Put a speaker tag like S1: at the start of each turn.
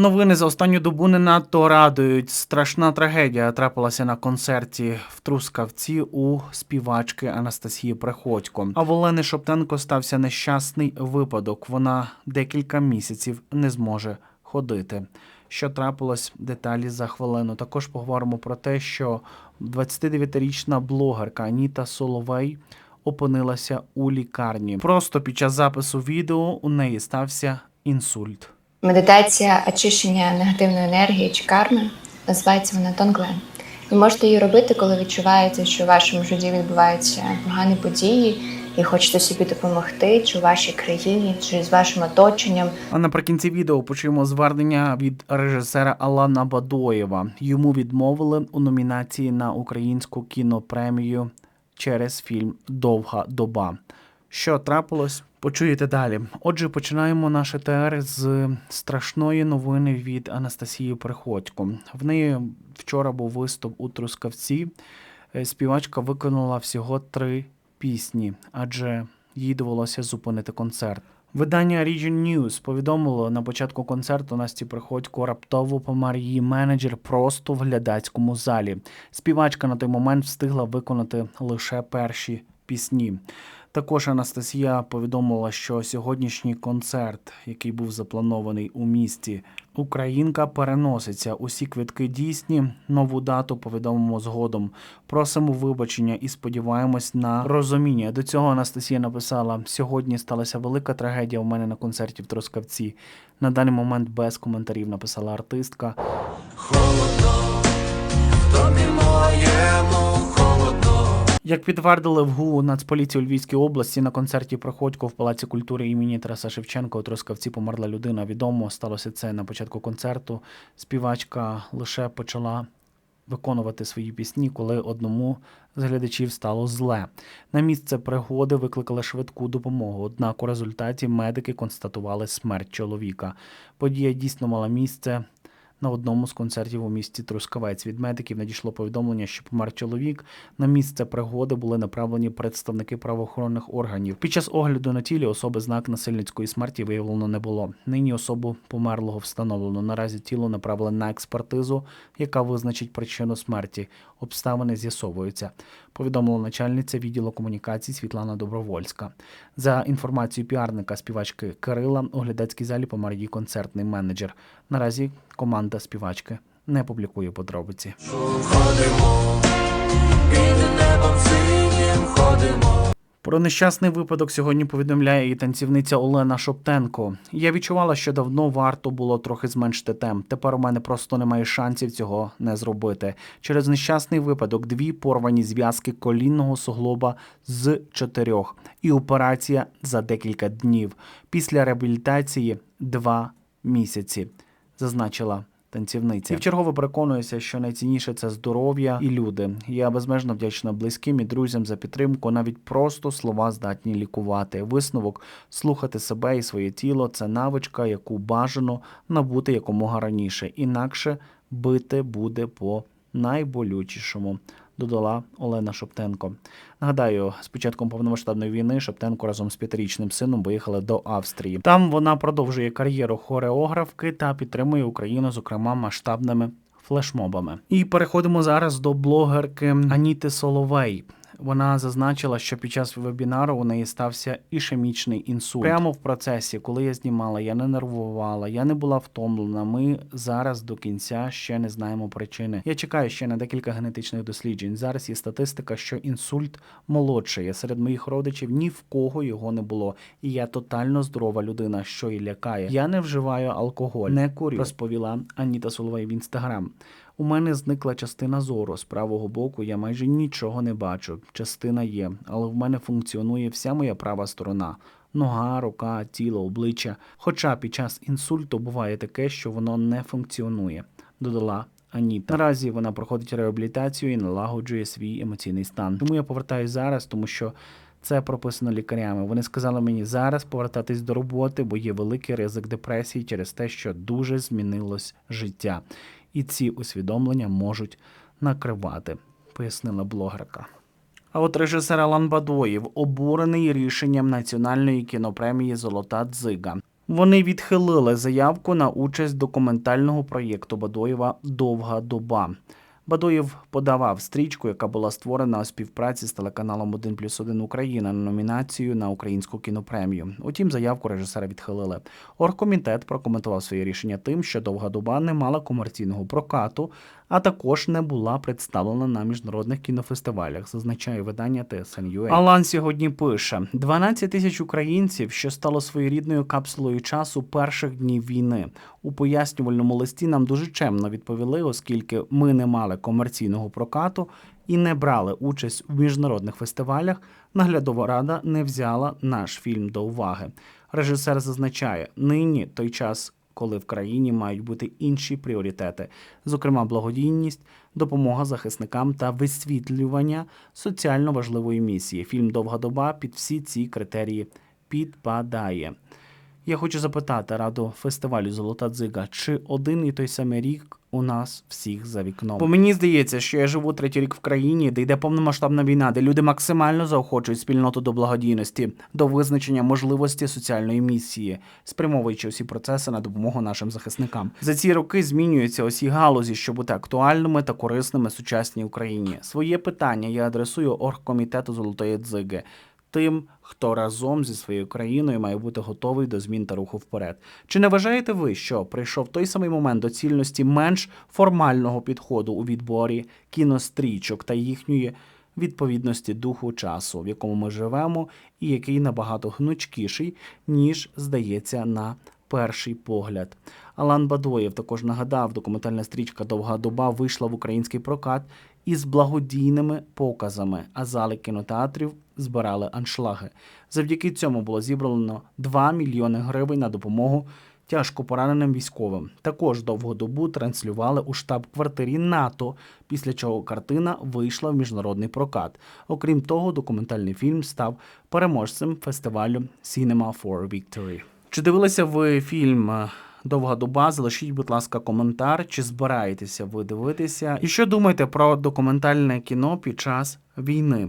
S1: Новини за останню добу не надто радують. Страшна трагедія трапилася на концерті в Трускавці у співачки Анастасії Приходько. А в Олени Шоптенко стався нещасний випадок. Вона декілька місяців не зможе ходити. Що трапилось, деталі за хвилину. Також поговоримо про те, що 29-річна блогерка Аніта Соловей опинилася у лікарні. Просто під час запису відео у неї стався інсульт.
S2: Медитація очищення негативної енергії чи карми називається вона Тонглен. Ви можете її робити, коли відчуваєте, що в вашому житті відбуваються погані події і хочете собі допомогти, чи у вашій країні, чи з вашим оточенням.
S1: А наприкінці відео почуємо звернення від режисера Алана Бадоєва. Йому відмовили у номінації на українську кінопремію через фільм Довга доба. Що трапилось? Почуєте далі. Отже, починаємо наш ЕТР з страшної новини від Анастасії Приходько. В неї вчора був виступ у Трускавці. Е, Співачка виконала всього три пісні, адже їй довелося зупинити концерт. Видання Region News повідомило на початку концерту Насті Приходько раптово помер її менеджер просто в глядацькому залі. Співачка на той момент встигла виконати лише перші пісні. Також Анастасія повідомила, що сьогоднішній концерт, який був запланований у місті, Українка переноситься. Усі квитки дійсні. Нову дату повідомимо згодом. Просимо вибачення і сподіваємось на розуміння. До цього Анастасія написала: сьогодні сталася велика трагедія у мене на концерті в Трускавці. На даний момент без коментарів написала артистка.
S3: холодно, тобі моєму.
S1: Як підтвердили в ГУ Нацполіції у Львівській області на концерті Проходько в Палаці культури імені Тараса Шевченка у Трускавці померла людина. Відомо сталося це на початку концерту. Співачка лише почала виконувати свої пісні, коли одному з глядачів стало зле. На місце пригоди викликали швидку допомогу. Однак у результаті медики констатували смерть чоловіка. Подія дійсно мала місце на одному з концертів у місті Трускавець. Від медиків надійшло повідомлення, що помер чоловік. На місце пригоди були направлені представники правоохоронних органів. Під час огляду на тілі особи знак насильницької смерті виявлено не було. Нині особу померлого встановлено. Наразі тіло направили на експертизу, яка визначить причину смерті. Обставини з'ясовуються. Повідомила начальниця відділу комунікацій Світлана Добровольська. За інформацією піарника співачки Кирила, у глядацькій залі помер її концертний менеджер. Наразі команда співачки не публікує подробиці.
S3: Ходимо, під небом синім ходимо.
S1: Про нещасний випадок сьогодні повідомляє і танцівниця Олена Шоптенко. Я відчувала, що давно варто було трохи зменшити темп. Тепер у мене просто немає шансів цього не зробити. Через нещасний випадок дві порвані зв'язки колінного суглоба з чотирьох і операція за декілька днів. Після реабілітації два місяці, зазначила. Танцівниця і вчергово переконуюся, що найцінніше це здоров'я і люди. Я безмежно вдячна близьким і друзям за підтримку. Навіть просто слова здатні лікувати. Висновок слухати себе і своє тіло це навичка, яку бажано набути якомога раніше. Інакше бити буде по найболючішому. Додала Олена Шоптенко. Нагадаю, з початком повномасштабної війни Шоптенко разом з п'ятирічним сином виїхала до Австрії. Там вона продовжує кар'єру хореографки та підтримує Україну, зокрема масштабними флешмобами. І переходимо зараз до блогерки Аніти Соловей. Вона зазначила, що під час вебінару у неї стався ішемічний інсульт. Прямо в процесі, коли я знімала, я не нервувала, я не була втомлена. Ми зараз до кінця ще не знаємо причини. Я чекаю ще на декілька генетичних досліджень. Зараз є статистика, що інсульт молодшає. Серед моїх родичів ні в кого його не було. І я тотально здорова людина, що і лякає. Я не вживаю алкоголь, не курю, розповіла Аніта Соловей в інстаграм. У мене зникла частина зору з правого боку. Я майже нічого не бачу. Частина є, але в мене функціонує вся моя права сторона. Нога, рука, тіло, обличчя. Хоча під час інсульту буває таке, що воно не функціонує, додала Аніта. Наразі вона проходить реабілітацію і налагоджує свій емоційний стан. Чому я повертаюсь зараз? Тому що це прописано лікарями. Вони сказали мені зараз повертатись до роботи, бо є великий ризик депресії через те, що дуже змінилось життя. І ці усвідомлення можуть накривати, пояснила блогерка. А от режисер Алан Бадоїв обурений рішенням національної кінопремії Золота дзига. Вони відхилили заявку на участь документального проєкту Бадоєва Довга доба. Бадоєв подавав стрічку, яка була створена у співпраці з телеканалом 1 плюс 1 Україна на номінацію на українську кінопремію. Утім, заявку режисера відхилили. Оргкомітет прокоментував своє рішення тим, що довга доба не мала комерційного прокату, а також не була представлена на міжнародних кінофестивалях, зазначає видання TSN.ua. Алан сьогодні пише: 12 тисяч українців, що стало своєрідною капсулою часу перших днів війни. У пояснювальному листі нам дуже чемно відповіли, оскільки ми не мали комерційного прокату і не брали участь у міжнародних фестивалях. Наглядова рада не взяла наш фільм до уваги. Режисер зазначає, нині той час коли в країні мають бути інші пріоритети, зокрема благодійність, допомога захисникам та висвітлювання соціально важливої місії. Фільм Довга доба під всі ці критерії підпадає. Я хочу запитати раду фестивалю Золота дзига, чи один і той самий рік у нас всіх за вікном? Бо мені здається, що я живу третій рік в країні, де йде повномасштабна війна, де люди максимально заохочують спільноту до благодійності, до визначення можливості соціальної місії, спрямовуючи усі процеси на допомогу нашим захисникам. За ці роки змінюються усі галузі, щоб бути актуальними та корисними сучасній Україні. Своє питання я адресую оргкомітету Золотої дзиги тим, хто разом зі своєю країною має бути готовий до змін та руху вперед. Чи не вважаєте ви, що прийшов той самий момент доцільності менш формального підходу у відборі кінострічок та їхньої відповідності духу часу, в якому ми живемо, і який набагато гнучкіший, ніж здається на перший погляд. Алан Бадоєв також нагадав, документальна стрічка Довга доба вийшла в український прокат із благодійними показами, а зали кінотеатрів збирали аншлаги. Завдяки цьому було зібрано 2 мільйони гривень на допомогу тяжко пораненим військовим. Також довгу добу транслювали у штаб-квартирі НАТО, після чого картина вийшла в міжнародний прокат. Окрім того, документальний фільм став переможцем фестивалю Cinema for Victory. Чи дивилися ви фільм е, Довга доба? Залишіть, будь ласка, коментар, чи збираєтеся ви дивитися? І що думаєте про документальне кіно під час війни?